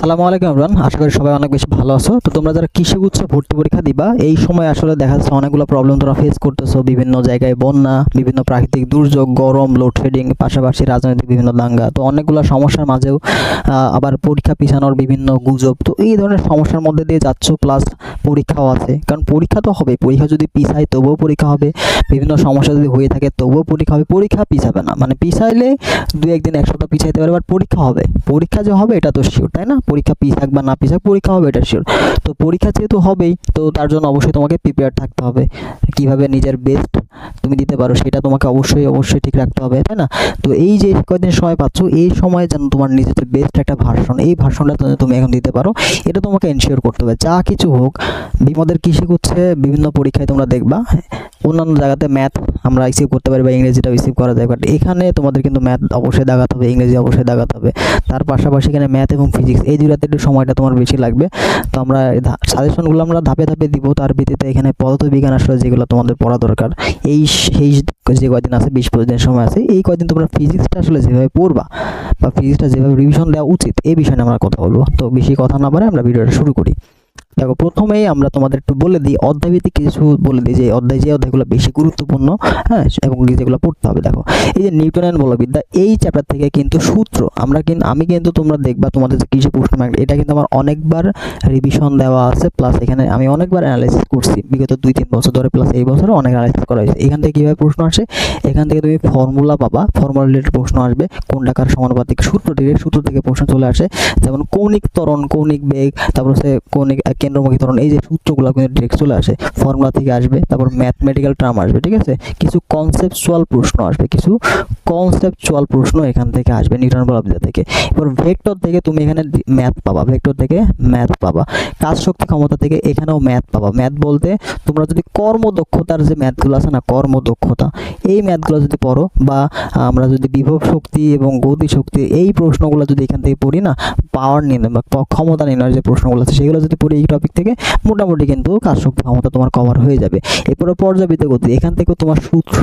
আসসালামু আলাইকুম ইমরান আশা করি সবাই অনেক বেশি ভালো আছো। তো তোমরা যারা কৃষি গুচ্ছ ভর্তি পরীক্ষা দিবা, এই সময় আসলে দেখা যাচ্ছে অনেকগুলো প্রবলেম তোমরা ফেস করতেছো। বিভিন্ন জায়গায় বন্যা, বিভিন্ন প্রাকৃতিক দুর্যোগ, গরম লোডশেডিং পাশাপাশি রাজনৈতিক বিভিন্ন দাঙ্গা। তো অনেকগুলো সমস্যার মাঝেও আবার পরীক্ষা পিছানোর বিভিন্ন গুজব। তো এই ধরনের সমস্যার মধ্যে দিয়ে যাচ্ছ প্লাস পরীক্ষাও আছে। কারণ পরীক্ষা তো হবে পরীক্ষা যদি পিছায় তবুও পরীক্ষা হবে, বিভিন্ন সমস্যা যদি হয়ে থাকে তবুও পরীক্ষা হবে, পরীক্ষা পিছাবে না। মানে পিছাইলে দু একদিন এক পিছাইতে পারে বাট পরীক্ষা হবে। পরীক্ষা যে হবে, এটা তো শিওর তাই না? পরীক্ষা পিছাক বা না পিছাক পরীক্ষা হবে, এটা শিওর তো পরীক্ষা যেহেতু হবেই, তো তার জন্য অবশ্যই তোমাকে প্রিপেয়ার থাকতে হবে। কীভাবে নিজের বেস্ট তুমি দিতে পারো, সেটা তোমাকে অবশ্যই অবশ্যই ঠিক রাখতে হবে, তাই না? তো এই যে কয়দিন সময় পাচ্ছ, এই সময় যেন তোমার নিজের বেস্ট একটা ভার্সন এই ভার্সনটা তুমি এখন দিতে পারো, এটা তোমাকে এনশিওর করতে হবে। যা কিছু হোক, বিমদের কৃষি করছে, বিভিন্ন পরীক্ষায় তোমরা দেখবা, অন্যান্য জায়গাতে ম্যাথ আমরা রিসিভ করতে পারি বা ইংরেজিটা রিসিভ করা যায় বাট এখানে তোমাদের কিন্তু ম্যাথ অবশ্যই দাগাতে হবে, ইংরেজি অবশ্যই দাগাতে হবে। তার পাশাপাশি এখানে ম্যাথ এবং ফিজিক্স এই দুটাতে একটু সময়টা তোমার বেশি লাগবে। তো আমরা সাজেশনগুলো আমরা ধাপে ধাপে দিব, তার ভিত্তিতে এখানে পদার্থ বিজ্ঞান আসলে যেগুলো তোমাদের পড়া দরকার এই সেই যে কদিন আছে, বিশ পঁচিশ দিন সময় আছে, এই কদিন তোমরা ফিজিক্সটা আসলে যেভাবে পড়বা বা ফিজিক্সটা যেভাবে রিভিশন দেওয়া উচিত এই বিষয়ে আমরা কথা বলব। তো বেশি কথা না পারে আমরা ভিডিওটা শুরু করি। দেখো প্রথমেই আমরা তোমাদের একটু বলে দিই অধ্যায়ভিত্তিক কিছু বলে দিই যে অধ্যায় যে অধ্যায়গুলো বেশি গুরুত্বপূর্ণ হ্যাঁ এবং যেগুলো পড়তে হবে দেখো। এই যে নিউটনের বলবিদ্যা এই চ্যাপ্টার থেকে কিন্তু সূত্র আমরা কিন্তু আমি কিন্তু তোমরা দেখবা তোমাদের যে কিছু প্রশ্ন এটা কিন্তু আমার অনেকবার রিভিশন দেওয়া আছে প্লাস এখানে আমি অনেকবার অ্যানালাইসিস করছি বিগত দুই তিন বছর ধরে প্লাস এই বছরও অনেক অ্যানালাইসিস করা হয়েছে। এখান থেকে কীভাবে প্রশ্ন আসে? এখান থেকে তুমি ফর্মুলা পাবা ফর্মুলা রিলেটেড প্রশ্ন আসবে কোন টাকার সমানুপাতিক সূত্র ডিরেক্ট সূত্র থেকে প্রশ্ন চলে আসে যেমন কৌণিক ত্বরণ কৌণিক বেগ তারপর হচ্ছে কৌণিক আহ, কেন্দ্রমুখী ত্বরণ এই যে সূত্রগুলো কিন্তু ডিরেক্ট চলে আসে ফর্মুলা থেকে আসবে, তারপর ম্যাথমেটিক্যাল টার্ম আসবে, ঠিক আছে? কিছু কনসেপচুয়াল প্রশ্ন আসবে, কিছু কনসেপচুয়াল প্রশ্ন এখান থেকে আসবে নিউটন বলবিদ্যা থেকে। এবার ভেক্টর থেকে তুমি এখানে ম্যাথ পাবা ভেক্টর থেকে ম্যাথ পাবা। কাজ শক্তি ক্ষমতা থেকে এখানেও ম্যাথ পাবা। ম্যাথ বলতে তোমরা যদি কর্মদক্ষতার যে ম্যাথগুলো আছে না, কর্মদক্ষতা, এই ম্যাথগুলো যদি পড়ো বা আমরা যদি বিভব শক্তি এবং গতি শক্তি, এই প্রশ্নগুলো যদি এখান থেকে পড়ি না পাওয়ার নির্ণয় বা ক্ষমতা নির্ণয়ের যে প্রশ্নগুলো আছে, সেগুলো যদি পড়ি এই টপিক থেকে মোটামুটি কিন্তু কাজ ক্ষমতা তোমার কভার হয়ে যাবে। এরপরে পর্যাবৃত্ত গতি, এখান থেকে তোমার সূত্র,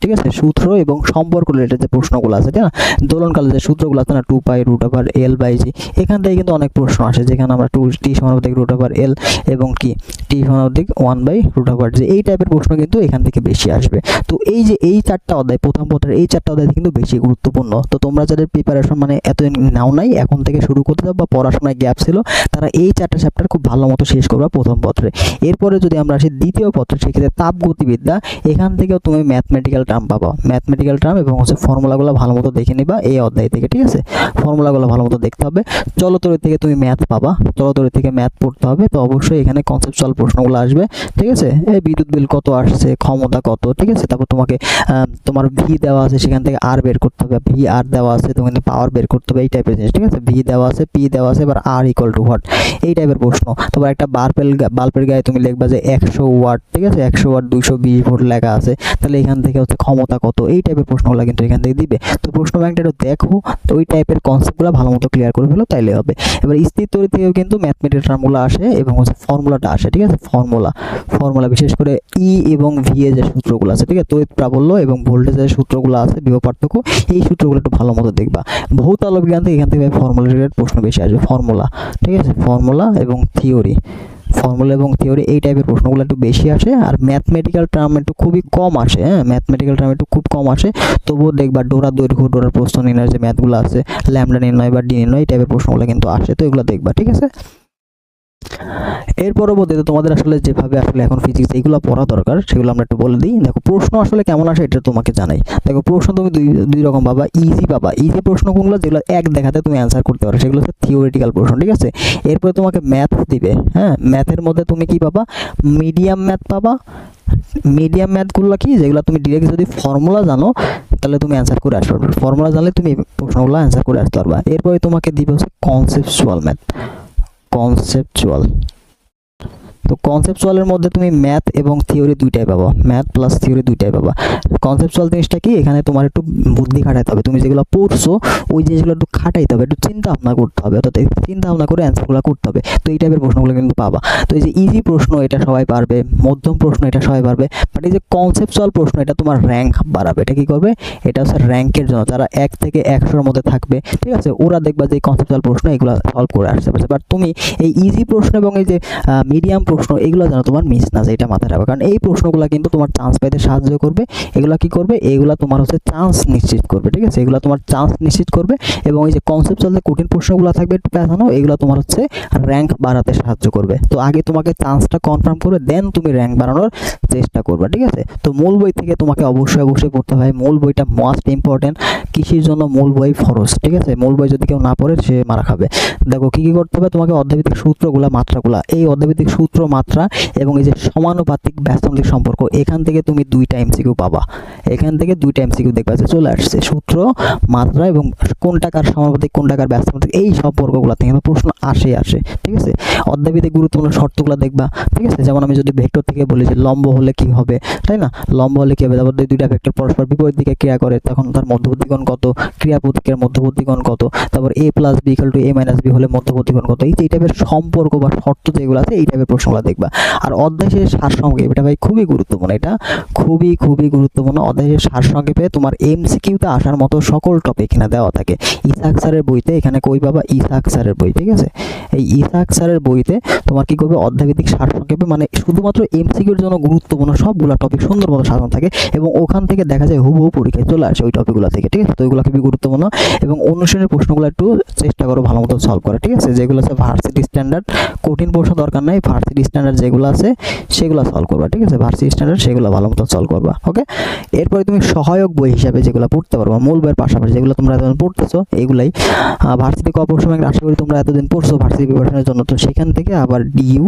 ঠিক আছে? সূত্র এবং সম্পর্ক রিলেটেড যে প্রশ্নগুলো আছে তাই না? দোলনকালে যে সূত্রগুলো আছে না two pi root over L by G এখান থেকে কিন্তু অনেক প্রশ্ন আসে, যেখানে আমরা টু টি সমানুপাতিক রুট ওভার এল এবং কি? টি সমানুপাতিক ওয়ান বাই রুট ওভার যে এই টাইপের প্রশ্ন কিন্তু এখান থেকে বেশি আসবে। তো এই যে এই চারটা অধ্যায়, প্রথম পত্রের এই চারটা অধ্যায় কিন্তু বেশি গুরুত্বপূর্ণ। তো তোমরা যাদের প্রিপারেশন মানে এত নাও নাই, এখন থেকে শুরু করতে যাও বা পড়াশোনায় গ্যাপ ছিল, তারা এই চারটা চ্যাপ্টার খুব ভালো মতো শেষ করবে প্রথম পত্রে। এরপরে যদি আমরা আসি দ্বিতীয় পত্রে, সেক্ষেত্রে তাপ গতিবিদ্যা এখান থেকেও তুমি ম্যাথমেটিক্যাল টার্ম পাবা। ম্যাথমেটিক্যাল টার্ম এবং হচ্ছে ফর্মুলাগুলো ভালো মতো দেখে নিবা এই অধ্যায় থেকে, ঠিক আছে? ফর্মুলাগুলো ভালো মতো দেখতে হবে। চলতরি থেকে তুমি ম্যাথ পাবা। চলতরি থেকে ম্যাথ পড়তে হবে। তো অবশ্যই এখানে কনসেপচুয়াল প্রশ্নগুলো আসবে, ঠিক আছে? এই বিদ্যুৎ বিল কত আসছে, ক্ষমতা কত, ঠিক আছে? তারপর তোমাকে তোমার ভি দেওয়া আছে, সেখান থেকে আর বের করতে হবে। ভি আর দেওয়া আছে, তোমাকে পাওয়ার বের করতে হবে, এই টাইপের জিনিস, ঠিক আছে? ভি দেওয়া আছে পি দেওয়া আছে, এবার আর ইকুয়াল টু হোয়াট এই টাইপের প্রশ্ন। তারপর একটা বাল্বের বাল্বের গায়ে তুমি লিখবা যে একশো ওয়াট, ঠিক আছে? একশো ওয়াট দুইশো বিশ ভোল্ট লেখা আছে। তাহলে এখান থেকে হচ্ছে ক্ষমতা কত? এই টাইপের প্রশ্নগুলো কিন্তু এখান থেকে দিবে। তো প্রশ্ন ব্যাংকটা একটু দেখো, তো ওই টাইপের কনসেপ্টগুলো ভালো মতো ক্লিয়ার করে ফেলো, তাইলে হবে। এবার স্থির থেকেও কিন্তু ম্যাথমেটিক্যাল টার্মগুলো আসে এবং হচ্ছে ফর্মুলাটা আসে, ঠিক আছে? ফর্মুলা ফর্মুলা বিশেষ করে ই এবং ভি এর যে সূত্রগুলো আছে, ঠিক আছে? তড়িৎ প্রাবল্য এবং ভোল্টেজের সূত্রগুলো আছে, বিভব পার্থক্য, এই সূত্রগুলো একটু ভালো মতো দেখবা। ভৌতাল বিজ্ঞান থেকে এখান থেকে ফর্মুলা রিলেটেড প্রশ্ন বেশি আসবে। ফর্মুলা ঠিক আছে? ফর্মুলা এবং থিওরি ফর্মুলা এবং থিওরি এই টাইপের প্রশ্নগুলো একটু বেশি আসে আর ম্যাথমেটিক্যাল টার্ম একটু খুবই কম আসে হ্যাঁ? ম্যাথমেটিক্যাল টার্ম একটু খুব কম আসে। তবুও দেখবা ডোরা দৈর্ঘ্য, ডোরার প্রশ্ন নির্ণয় যে ম্যাথগুলো আছে ল্যামডা নির্ণয় বা ডি নির্ণয় এই টাইপের প্রশ্নগুলো কিন্তু আসে। তো এগুলো দেখবা, ঠিক আছে? এর পরবর্তীতে তোমাদের আসলে যেভাবে আসলে এখন ফিজিক্স এইগুলো পড়া দরকার, সেগুলো আমরা একটু বলে দিই। দেখো, প্রশ্ন আসলে কেমন আসে এটা তোমাকে জানাই। দেখো, প্রশ্ন তুমি দুই দুই রকম পাবা ইজি পাবা। ইজি প্রশ্ন কোনগুলো? যেগুলো এক দেখাতে তুমি অ্যান্সার করতে পারো। সেগুলো হচ্ছে থিওরিটিক্যাল প্রশ্ন, ঠিক আছে? এরপরে তোমাকে ম্যাথ দিবে হ্যাঁ? ম্যাথের মধ্যে তুমি কি পাবা? মিডিয়াম ম্যাথ পাবা। মিডিয়াম ম্যাথগুলো কি? যেগুলো তুমি ডিরেক্ট যদি ফর্মুলা জানো, তাহলে তুমি অ্যান্সার করে আসতে পারবে। ফর্মুলা জানলে তুমি প্রশ্নগুলো অ্যান্সার করে আসতে পারবা। এরপরে তোমাকে দিবে হচ্ছে কনসেপচুয়াল ম্যাথ কনসেপচুয়াল তো কনসেপচুয়ালের মধ্যে তুমি ম্যাথ এবং থিওরি দুইটাই পাবা। ম্যাথ প্লাস থিওরি দুইটাই পাবা। কনসেপচুয়াল জিনিসটা কি? এখানে তোমার একটু বুদ্ধি খাটাইতে হবে। তুমি যেগুলো পড়ছো, ওই জিনিসগুলো একটু খাটাইতে হবে। একটু চিন্তা ভাবনা করতে হবে। অর্থাৎ চিন্তা ভাবনা করে অ্যান্সারগুলো করতে হবে। তো এই টাইপের প্রশ্নগুলো কিন্তু পাবা। তো এই যে ইজি প্রশ্ন, এটা সবাই পারবে। মধ্যম প্রশ্ন, এটা সবাই পারবে। বাট এই যে কনসেপচুয়াল প্রশ্ন, এটা তোমার র্যাঙ্ক বাড়াবে। এটা কি করবে? এটা হচ্ছে র্যাঙ্কের জন্য। যারা এক থেকে একশোর মধ্যে থাকবে, ঠিক আছে? ওরা দেখবা যে কনসেপচুয়াল প্রশ্ন এগুলো সলভ করে আসতে পারছে বাট তুমি এই ইজি প্রশ্ন এবং এই যে মিডিয়াম প্রশ্ন এগুলো যেন তোমার মিস না যায়, এটা মাথায় রাখবে। কারণ এই প্রশ্নগুলো কিন্তু তোমার চান্স পাইতে সাহায্য করবে, এগুলো কি করবে? এগুলো তোমার হচ্ছে চান্স নিশ্চিত করবে, ঠিক আছে? এগুলো তোমার চান্স নিশ্চিত করবে এবং এই যে কনসেপচুয়াল যে কঠিন প্রশ্নগুলো থাকবে একটু এগুলো তোমার হচ্ছে র্যাঙ্ক বাড়াতে সাহায্য করবে। তো আগে তোমাকে চান্সটা কনফার্ম করে দেন তুমি র্যাঙ্ক বাড়ানোর চেষ্টা করবে, ঠিক আছে? তো মূল বই থেকে তোমাকে অবশ্যই অবশ্যই পড়তে হয় মূল বইটা মোস্ট ইম্পর্টেন্ট কৃষির জন্য মূল বই ফরজ, ঠিক আছে? মূল বই যদি কেউ না পড়ে, সে মারা খাবে। দেখো, কী কী করতে হবে? তোমাকে অর্ধভিত্তিক সূত্রগুলা, মাত্রাগুলা। এই অর্ধভিত্তিক সূত্র, মাত্রা এবং এই যে সমানুপাতিক ব্যস্তন্ত্রিক সম্পর্ক, এখান থেকে তুমি দুইটা এমসিকিউ পাবা। এখান থেকে দুইটা এমসিকিউ দেখবা। যে চলে আসছে। সূত্র, মাত্রা এবং কোন টাকার সমানুপাতিক কোন টাকার ব্যস্তন্ত্রিক এই সম্পর্কগুলো থেকে কিন্তু প্রশ্ন আসে আসে, ঠিক আছে? অর্ধভিত্তিক গুরুত্বপূর্ণ শর্তগুলো দেখবা, ঠিক আছে? যেমন আমি যদি ভেক্টর থেকে বলি যে লম্ব হলে কি হবে, তাই না? লম্ব হলে কি হবে? তারপর দুইটা ভেক্টর পরস্পর বিপরীত দিকে ক্রিয়া করে, তখন তার মধ্যবর্তী কোণ কত? ক্রিয়া প্রতীকের মধ্যবর্তী কোণ কত? তারপর A plus B equal to A minus B হলে মধ্যবর্তী কোণ কত? এই টাইপের সম্পর্ক বা শর্ত যেগুলো আছে, এই টাইপের প্রশ্নগুলো দেখবা। আর অধ্যায় শেষে সারসংক্ষেপ এটা ভাই খুবই গুরুত্বপূর্ণ, এটা খুবই খুবই গুরুত্বপূর্ণ। অধ্যায় শেষে সারসংক্ষেপে তোমার এমসিকিউতে আসার মতো সকল টপিক এখানে দেওয়া থাকে। ইসাক স্যারের বইতে এখানে কই পাবা? ইসাক স্যারের বই, ঠিক আছে? এই ইসাক স্যারের বইতে তোমার কি করবে? অধ্যায়ভিত্তিক সারসংক্ষেপে মানে শুধুমাত্র এমসিকিউর জন্য গুরুত্বপূর্ণ সবগুলো টপিক সুন্দর মতো সাজানো থাকে এবং ওখান থেকে দেখা যায় হুবহু পরীক্ষায় চলে আসে ওই টপিকগুলো থেকে, ঠিক আছে? তো ওইগুলো খুবই গুরুত্বপূর্ণ এবং অনুশীলনের প্রশ্নগুলো একটু চেষ্টা করো ভালো মতো সলভ করা ঠিক আছে? যেগুলো আছে ভার্সিটি স্ট্যান্ডার্ড কঠিন প্রশ্ন দরকার নাই ভার্সিটি স্ট্যান্ডার্ড যেগুলো আছে সেগুলো সলভ করবা, ঠিক আছে? ভার্সিটি স্ট্যান্ডার্ড সেগুলো ভালো মতো সলভ করবা ওকে এরপরে তুমি সহায়ক বই হিসাবে যেগুলো পড়তে পারবা, মূল বইয়ের পাশাপাশি যেগুলো তোমরা এতদিন পড়তেছো, এগুলাই ভার্সিটি সময় আশা করি তোমরা এতদিন পড়ছো ভার্সিটি প্রিপারেশনের জন্য, তো সেখান থেকে আবার ডিইউ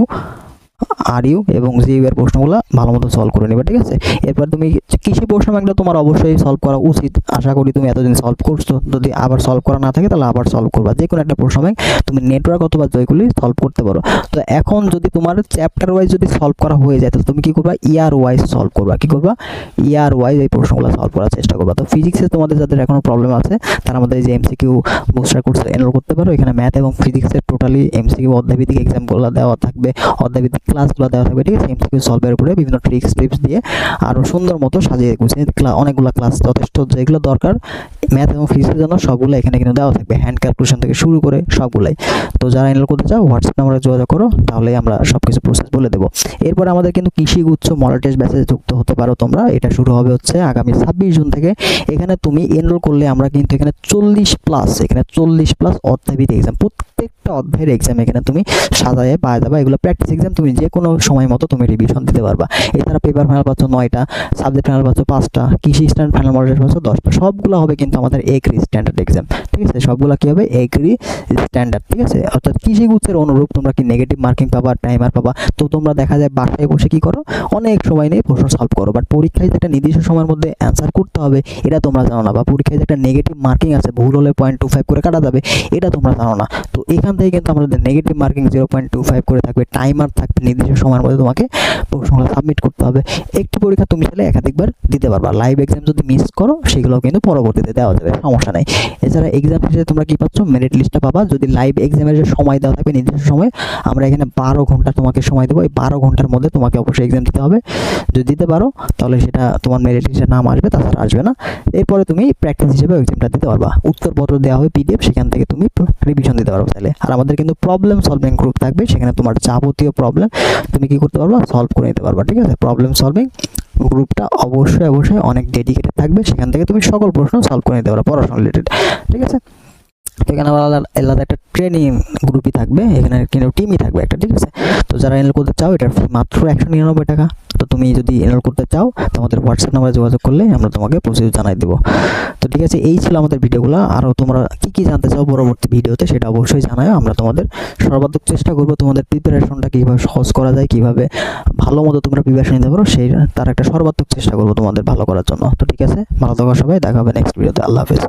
আর ইউ এবং জি এর প্রশ্নগুলো ভালো মতো সলভ করে নেবে, ঠিক আছে? এরপর তুমি কৃষি প্রশ্ন ব্যাংকটা তোমার অবশ্যই সলভ করা উচিত। আশা করি তুমি এতদিন সলভ করছ। যদি আবার সলভ করা না থাকে, তাহলে আবার সলভ করবা। যে কোনো একটা প্রশ্ন ব্যাংক তুমি নেটওয়ার্ক অথবা জয়গুলি সলভ করতে পারো। তো এখন যদি তোমার চ্যাপ্টার ওয়াইজ যদি সলভ করা হয়ে যায়, তাহলে তুমি কি করবা? ইয়ার ওয়াইজ সলভ করবা। কি করবা? ইয়ার ওয়াইজ এই প্রশ্নগুলো সলভ করার চেষ্টা করবা। তো ফিজিক্সে তোমাদের যাদের এখনও প্রবলেম আছে, তারা আমাদের যে এমসিকিউ বুস্টার কোর্স এনরোল করতে পারো। এখানে ম্যাথ এবং ফিজিক্সের টোটালি এমসিকিউ অধ্যায়ভিত্তিক এক্সামগুলো দেওয়া থাকবে। অধ্যায়ভিত্তিক ক্লাসগুলো দেওয়া থাকবে, ঠিক আছে? এমসিকিউ সলভের উপরে বিভিন্ন ট্রিক্স টিপস দিয়ে আরও সুন্দর মতো সাজিয়ে গুছিয়ে অনেকগুলো ক্লাস যথেষ্ট যেগুলো দরকার। ম্যাথ এবং ফিজিক্সের জন্য সবগুলো এখানে কিন্তু দেওয়া থাকবে। হ্যান্ড ক্যালকুলেশন থেকে শুরু করে সবগুলাই। তো যারা এনরোল করতে চাও হোয়াটসঅ্যাপ নাম্বারে যোগাযোগ করো, তাহলে আমরা সব কিছু প্রসেস বলে দেবো। এরপর আমাদের কিন্তু কৃষি গুচ্ছ মডেল টেস্ট ব্যাচে যুক্ত হতে পারো তোমরা। এটা শুরু হবে হচ্ছে আগামী ছাব্বিশ জুন থেকে। এখানে তুমি এনরোল করলে আমরা কিন্তু এখানে চল্লিশ প্লাস এখানে চল্লিশ প্লাস অধ্যায়ভিত্তিক এক্সাম প্রত্যেকটা অধ্যায়ের এক্সাম এখানে তুমি সাজায় পাওয়া যাবে। এগুলো প্র্যাকটিস এক্সাম তুমি যে কোনো সময় মতো তুমি রিভিশন দিতে পারবা। এছাড়া পেপার ফাইনাল পাচ্ছ নয়টা সাবজেক্ট ফাইনাল পাচ্ছ পাঁচটা, কৃষি স্ট্যান্ড ফাইনাল মডেল পাচ্ছ দশটা। সবগুলো হবে কিন্তু আমাদের এগ্রি স্ট্যান্ডার্ড এক্সাম ঠিক আছে? সবগুলো কী হবে? এগ্রি স্ট্যান্ডার্ড ঠিক আছে? অর্থাৎ কৃষি গুচ্ছের অনুরূপ তোমরা কি নেগেটিভ মার্কিং পাবা টাইমার পাবা? তো তোমরা দেখা যায় বাসায় বসে কি করো? অনেক সময় নিয়ে প্রশ্ন সলভ করো। বাট পরীক্ষায় যে একটা নির্দিষ্ট সময়ের মধ্যে অ্যান্সার করতে হবে, এটা তোমরা জানো না। বা পরীক্ষায় যে একটা নেগেটিভ মার্কিং আছে, ভুল হলে পয়েন্ট টু ফাইভ করে কাটা যাবে, এটা তোমরা জানো না। তো এখান থেকে কিন্তু আমাদের negative marking zero point two five করে থাকবে। টাইমার থাকবে নির্দিষ্ট সময়ের মধ্যে তোমাকে প্রশ্নগুলো সাবমিট করতে হবে। একটি পরীক্ষা তুমি চাইলে একাধিকবার দিতে পারবা। লাইভ এক্সাম যদি মিস করো, সেগুলো কিন্তু পরবর্তীতে দেওয়া যাবে, সমস্যা নেই। এছাড়া এক্সাম শেষে তোমরা কি পাচ্ছ? মেরিট লিস্টটা পাবা। যদি লাইভ এক্সামের যে সময় দেওয়া থাকবে নির্দিষ্ট সময়, আমরা এখানে বারো ঘণ্টা তোমাকে সময় দেবো। এই বারো ঘণ্টার মধ্যে তোমাকে অবশ্যই এক্সাম দিতে হবে। যদি দিতে পারো, তাহলে সেটা তোমার মেরিট লিস্টে নাম আসবে, তাছাড়া আসবে না। এরপরে তুমি প্র্যাকটিস হিসেবে এক্সামটা দিতে পারবা। উত্তরপত্র দেওয়া হবে পিডিএফ সেখান থেকে তুমি রিভিশন দিতে পারো তাহলে আর আমাদের কিন্তু প্রবলেম সলভিং গ্রুপ থাকবে, সেখানে তোমার যাবতীয় প্রবলেম তুমি কি করতে পারবা? সলভ করে নিতে পারবা, ঠিক আছে? প্রবলেম সলভিং গ্রুপটা অবশ্যই অবশ্যই অনেক ডেডিকেটেড থাকবে। সেখান থেকে তুমি সকল প্রশ্ন সলভ করে নিতে পারো পড়াশোনা রিলেটেড ঠিক আছে? এখানে আবার আলাদা আলাদা একটা ট্রেনিং গ্রুপই থাকবে, এখানে কিন্তু টিমই থাকবে একটা, ঠিক আছে? তো যারা এনরোল করতে চাও, এটার ফি মাত্র একশো নিরানব্বই টাকা। তো তুমি যদি এনরোল করতে চাও, তোমাদের হোয়াটসঅ্যাপ নাম্বারে যোগাযোগ করলে আমরা তোমাকে প্রসিডিউর জানাই দেবো। তো ঠিক আছে, এই ছিল আমাদের ভিডিওগুলো। আরও তোমরা কী কী জানতে চাও পরবর্তী ভিডিওতে, সেটা অবশ্যই জানাও। আমরা তোমাদের সর্বাত্মক চেষ্টা করব তোমাদের প্রিপারেশনটা কীভাবে সহজ করা যায়, কীভাবে ভালো মতো তোমরা প্রিপারেশন নিতে পারো, সেই তার একটা সর্বাত্মক চেষ্টা করব তোমাদের ভালো করার জন্য। তো ঠিক আছে, ভালো থাকা সবাই, দেখা হবে নেক্সট ভিডিওতে আল্লাহ হাফেজ।